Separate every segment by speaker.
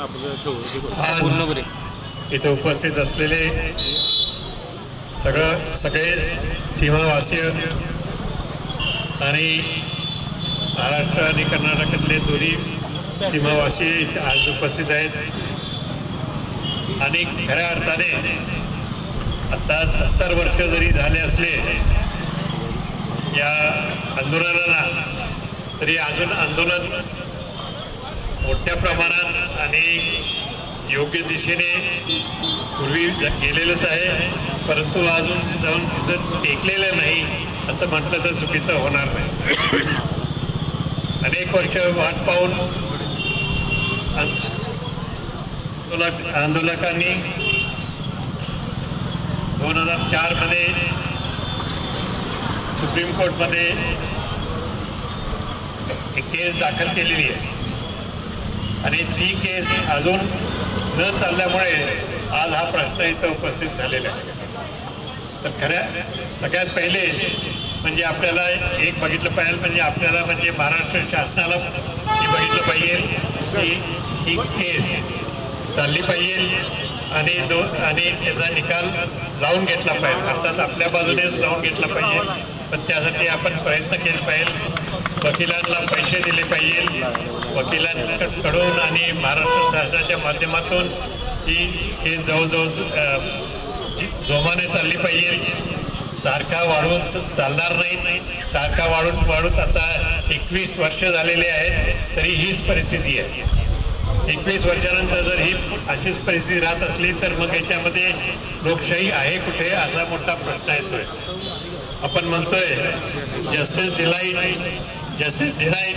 Speaker 1: आपण आपलं
Speaker 2: इथे उपस्थित असलेले सगळं सगळे सीमावासीय आणि महाराष्ट्र आणि कर्नाटकातले दोन्ही सीमावासी इथे आज उपस्थित आहेत. आणि खऱ्या अर्थाने आता सत्तर वर्ष जरी झाले असले या आंदोलनाला तरी अजून आंदोलन मोठ्या प्रमाणात आणि योग्य दिशेने पूर्वी गेलेलंच आहे. परंतु अजून जाऊन तिथं टेकलेलं नाही असं म्हटलं तर चुकीचं होणार नाही. अनेक वर्ष वाट पाहून आंदोलक आंदोलकांनी दोन हजार चारमध्ये सुप्रीम कोर्टमध्ये एक केस दाखल केलेली आहे. आणि ती केस अजून न चालल्यामुळे आज हा प्रश्न इथं उपस्थित झालेला आहे. तर खऱ्या सगळ्यात पहिले म्हणजे आपल्याला एक बघितलं पाहिजे म्हणजे आपल्याला म्हणजे महाराष्ट्र शासनाला हे बघितलं पाहिजे की ही केस चालली पाहिजे आणि दो आणि त्याचा निकाल लावून घेतला पाहिजे. अर्थात आपल्या बाजूनेच लावून घेतला पाहिजे. पण त्यासाठी आपण प्रयत्न केले पाहिजे. वकिलांना पैसे दिले पाहिजे. वकिलांकडून आणि महाराष्ट्र शासनाच्या माध्यमातून ही हे जवळजवळ जी- जोमाने चालली पाहिजे. तारखा वाढवून चालणार नाही तारखा वाढून वाढून आता एकवीस वर्ष झालेले आहेत तरी हीच परिस्थिती आहे. एकवीस वर्षानंतर जर ही अशीच परिस्थिती राहत असली तर मग याच्यामध्ये लोकशाही आहे कुठे असा मोठा प्रश्न येतोय. आपण म्हणतोय justice delayed justice denied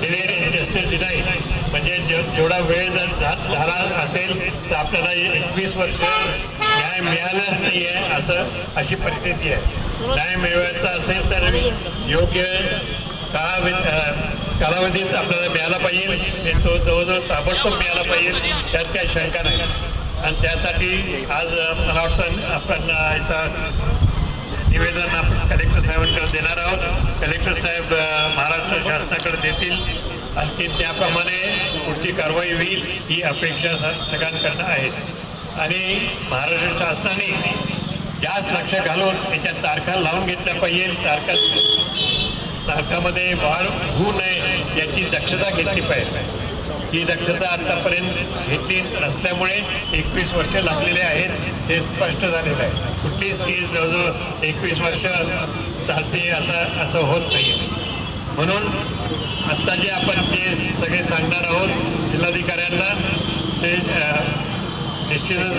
Speaker 2: delayed is justice denied म्हणजे जेवढा वेळ जर झा- झाला असेल तर आपल्याला एकवीस वर्ष न्याय मिळालाच नाही आहे असं अशी परिस्थिती आहे. न्याय मिळवायचा असेल तर योग्य काळावधी कालावधीत आपल्याला मिळाला पाहिजे. आणि तो जवळजवळ ताबडतोब मिळाला पाहिजे. त्यात काही शंका नाही. आणि त्यासाठी आज मला वाटतं आपण याचा निवेदन आपण कलेक्टर साहेबांकडे देणार आहोत. कलेक्टर साहेब महाराष्ट्र शासनाकडे देतील. आणखी त्याप्रमाणे पुढची कारवाई होईल ही अपेक्षा सगळ्यांकडनं आहे. आणि महाराष्ट्र शासनाने जास्त लक्ष घालून याच्या तारखा लावून घेतल्या पाहिजे तारखा तारखामध्ये वाढ होऊ नये याची दक्षता घेतली पाहिजे. ही दक्षता आतापर्यंत घेतली नसल्यामुळे एकवीस वर्ष लागलेले आहेत हे स्पष्ट झालेलं आहे. कुठलीच केस जवळजवळ एकवीस वर्ष चालते असं असं होत नाही म्हणून आत्ता जे आपण जे सगळे सांगणार आहोत जिल्हाधिकाऱ्यांना ते निश्चितच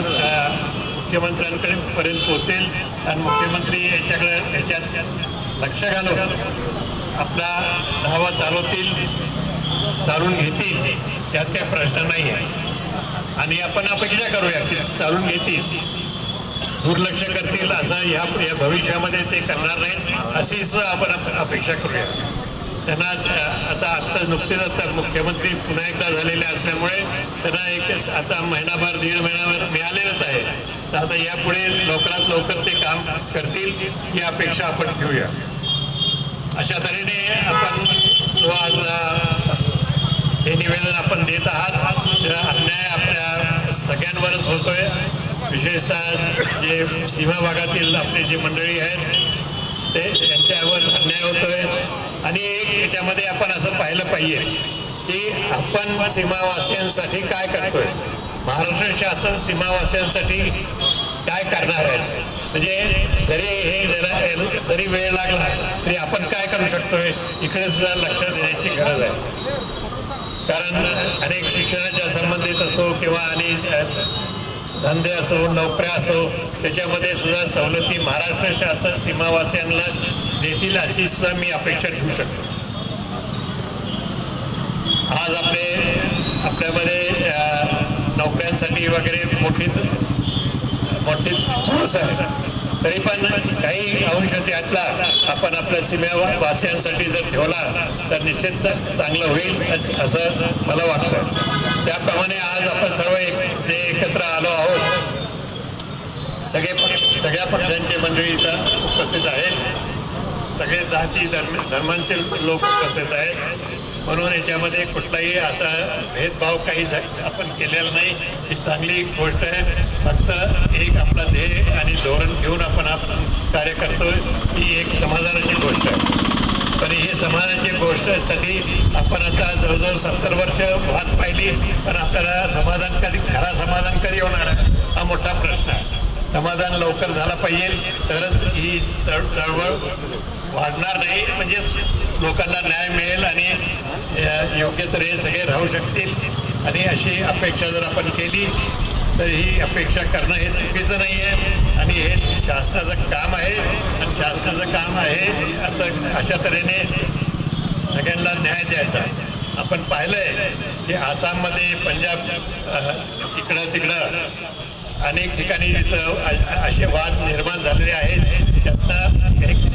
Speaker 2: मुख्यमंत्र्यांकडे पर्यंत पोहोचेल आणि मुख्यमंत्री याच्याकडे याच्यात लक्ष घालून आपला धावा चालवतील चालून घेतील. त्यात काही प्रश्न नाही आहे आणि आपण अपेक्षा करूया की चालून घेतील. दुर्लक्ष करतील असं या या भविष्यामध्ये ते करणार नाहीत अशी सुद्धा आपण अपेक्षा करूया. त्यांना आता आत्ता नुकतेच आता मुख्यमंत्री पुन्हा एकदा झालेले असल्यामुळे त्यांना एक आता महिनाभर दीड महिनाभर मिळालेलंच आहे. तर आता यापुढे लवकरात लवकर ते काम करतील ही अपेक्षा आपण ठेवूया. अशा तऱ्हेने आपण आज निवेदन आपण देत आहात. त्याचा अन्याय आपल्या सगळ्यांवरच होतोय. विशेषतः जे सीमा भागातील आपली जी मंडळी आहेत ते यांच्यावर अन्याय होतोय. आणि एक याच्यामध्ये आपण असं पाहिलं पाहिजे की आपण सीमावासियांसाठी काय करतोय? महाराष्ट्र शासन सीमावासियांसाठी काय करणार आहे? म्हणजे जरी हे जरा जरी वेळ लागला तरी आपण काय करू शकतोय? इकडे सुद्धा लक्ष देण्याची गरज आहे. कारण अनेक शिक्षणाच्या संबंधित असो किंवा आणि धंदे असो नोकऱ्या असो त्याच्यामध्ये सुद्धा सवलती महाराष्ट्र शासन सीमावासियांना देतील अशी सुद्धा मी अपेक्षा ठेवू शकतो. आज आपले आपल्यामध्ये नोकऱ्यांसाठी वगैरे मोठी मोठी चोस आहे. तरी पण काही अंश त्यातला आपण आपल्या सीमेवासियांसाठी जर ठेवला तर निश्चित चांगलं होईल असं मला वाटतं. त्याप्रमाणे आज आपण सर्व एक जे एकत्र आलो आहोत सगळे पक्ष सगळ्या पक्षांचे मंडळी इथं उपस्थित आहेत. सगळे जाती धर्म धर्मांचे लोक उपस्थित आहेत. म्हणून याच्यामध्ये कुठलाही आता भेदभाव काही झा- आपण केलेला नाही. ही चांगली गोष्ट आहे. फक्त एक आपला ध्येय आणि धोरण घेऊन आपण आपण कार्य करतो ही एक समाधानाची गोष्ट आहे. पण ही समाजाची गोष्टसाठी आपण आता जवळजवळ सत्तर वर्ष वाद पाहिली पण आपल्याला समाधान कधी खरा समाधान कधी होणार हा मोठा प्रश्न आहे. समाधान लवकर झाला पाहिजे तरच ही चळ चळवळ वाढणार नाही. म्हणजे लोकांना न्याय मिळेल आणि योग्य तऱ्हे सगळे राहू शकतील. आणि अशी अपेक्षा जर आपण केली तर ही अपेक्षा करणं हे चुकीचं नाही आहे. आणि हे शासनाचं काम आहे. आणि शासनाचं काम आहे असं अशा तऱ्हेने सगळ्यांना न्याय द्यायचा. आपण पाहिलंय की आसाममध्ये पंजाब इकडं तिकडं अनेक ठिकाणी तिथं असे वाद निर्माण झालेले आहेत. त्यातनं एक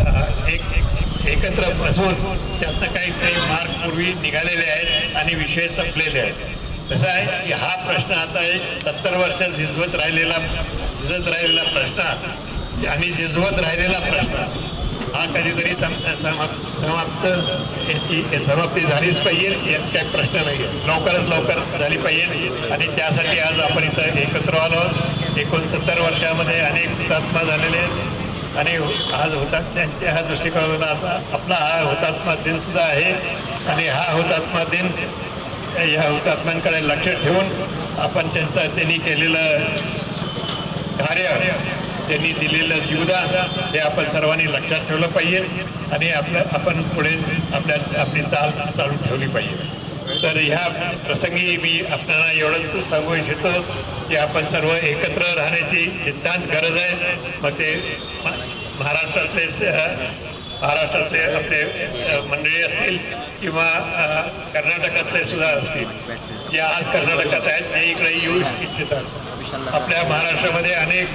Speaker 2: एक एकत्र बसून त्यातनं काहीतरी मार्ग पूर्वी निघालेले आहेत आणि विषय संपलेले आहेत. कसं आहे की हा प्रश्न आता सत्तर वर्ष झिजवत राहिलेला झिजत राहिलेला प्रश्न आणि झिजवत राहिलेला प्रश्न हा कधीतरी सम समाप्त समाप्त याची समाप्ती झालीच पाहिजे यात काही प्रश्न नाही आहे लवकरात लवकर झाली पाहिजे आणि त्यासाठी आज आपण इथं एकत्र आलो आहोत. एकोणसत्तर वर्षामध्ये अनेक हुतात्मा झालेले आहेत. आणि आज हुतात्म्यांच्या ह्या दृष्टिकोनातून आता आपला हा हुतात्मा दिन सुद्धा आहे. आणि हा हुतात्मा दिन या हुतात्म्यांकडे लक्ष ठेवून आपण त्यांचा त्यांनी केलेलं कार्य त्यांनी दिलेलं जीवदान हे आपण सर्वांनी लक्षात ठेवलं पाहिजे आणि आपलं आपण पुढे आपल्या आपली चाल चालू ठेवली पाहिजे. तर ह्या प्रसंगी मी आपल्याला एवढंच सांगू इच्छितो की आपण सर्व एकत्र राहण्याची नितांत गरज आहे. मग ते महाराष्ट्रातले महाराष्ट्रातले आपले मंडळी असतील किंवा कर्नाटकातले सुद्धा असतील जे आज कर्नाटकात आहेत ते इकडे येऊ इच्छितात. आपल्या महाराष्ट्रामध्ये अनेक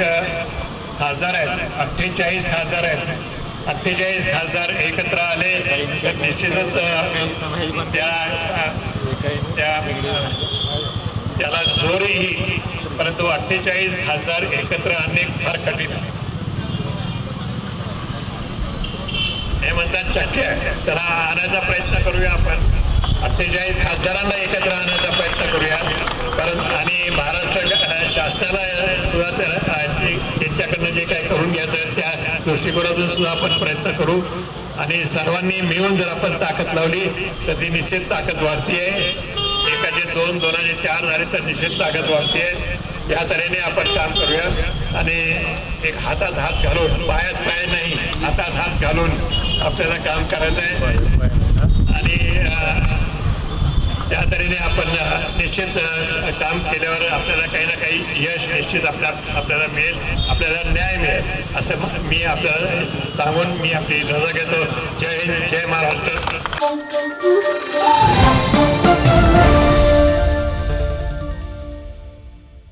Speaker 2: खासदार आहेत. अठ्ठेचाळीस खासदार आहेत. अठ्ठेचाळीस खासदार एकत्र आले तर निश्चितच त्या त्या त्याला जोर येईल परंतु अठ्ठेचाळीस खासदार एकत्र आणणे फार कठीण आहे. हे म्हणतात शक्य आहे. तर हा आणायचा प्रयत्न करूया आपण. अठ्ठेचाळीस खासदारांना एकत्र आणायचा प्रयत्न करूया. कारण आणि महाराष्ट्र शासनाला सुद्धा त्यांच्याकडनं जे काही करून घ्यायचं त्या दृष्टिकोनातून सुद्धा आपण प्रयत्न करू. आणि सर्वांनी मिळून जर आपण ताकद लावली तर ती निश्चित ताकद वाढतीये. एकाचे दोन दोनाचे चार झाले तर निश्चित ताकद वाढतीये. या तऱ्हेने आपण काम करूया. आणि एक हातात हात घालून पायात पाय नाही हातात हात घालून आपल्याला काम करायचं आहे. आणि त्या तऱ्हेने आपण निश्चित काम केल्यावर आपल्याला काही ना काही यश निश्चित आपल्या आपल्याला मिळेल आपल्याला न्याय मिळेल असं म- मी आपल्याला सांगून मी आपली रजा घेतो. जय हिंद जय महाराष्ट्र.